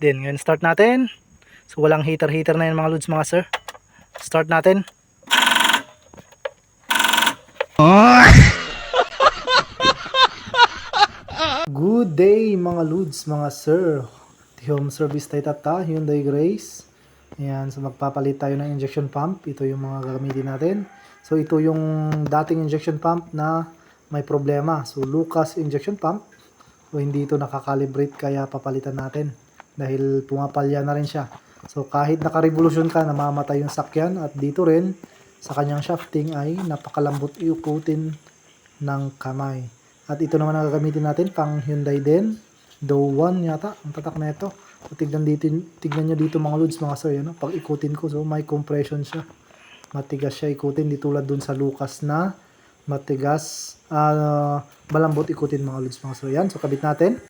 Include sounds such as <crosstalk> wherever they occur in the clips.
Then, ngayon start natin. So, walang heater-heater na yan mga lods mga sir. Start natin. <laughs> Good day mga lods, mga sir. The home service tayo tata, Hyundai Grace. Ayan, so magpapalit tayo ng injection pump. Ito yung mga gagamitin natin. So ito yung dating injection pump na may problema. So Lucas injection pump. So hindi ito nakakalibrate kaya papalitan natin. Dahil pumapalya na rin siya. So kahit naka-revolution ka, namamatay yung sakyan. At dito rin, sa kanyang shafting ay napakalambot iuputin ng kamay. At ito naman ang gagamitin natin pang Hyundai din. Dow 1 yata ang tatak na ito. So, tignan, dito, tignan nyo dito mga loads mga sir. Ano? Pag ikutin ko, so may compression siya. Matigas siya ikutin. Di tulad dun sa Lucas na matigas. ah malambot ikutin mga loads mga sir. Yan. So kabit natin.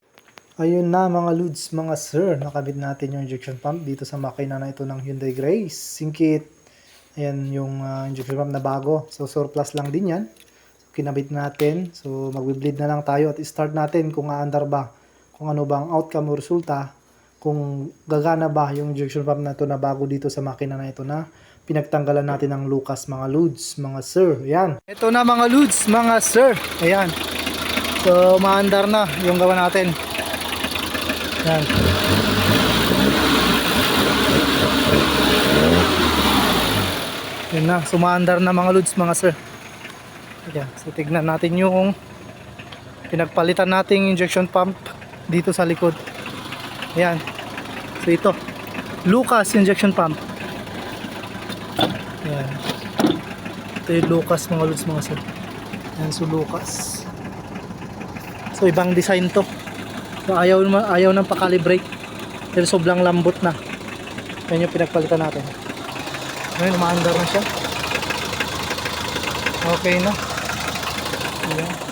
Ayun na mga loads mga sir. Nakabit natin yung injection pump dito sa makina na ito ng Hyundai Grace. Singkit. Ayan yung ah, injection pump na bago. So surplus lang din yan kinabit natin. So, magbe-bleed na lang tayo at start natin kung aandar ba. Kung ano ba ang outcome o resulta. Kung gagana ba yung injection pump na ito na bago dito sa makina na ito na pinagtanggalan natin ng Lucas mga loads, mga sir. Ayan. Ito na mga loads, mga sir. Ayan. So, maandar na yung gawa natin. Ayan. Yun na, sumaandar na mga loads mga sir. Ayan, so tignan natin yung pinagpalitan nating injection pump dito sa likod. Ayan. So ito, Lucas injection pump. Ayan. Ito yung Lucas mga loads mga sir. Ayan, so Lucas. So ibang design to. So ayaw, ayaw ng pakalibrate. Pero sobrang lambot na. Yan yung pinagpalitan natin. Ngayon, umaandar na siya. Okay na. Ayan.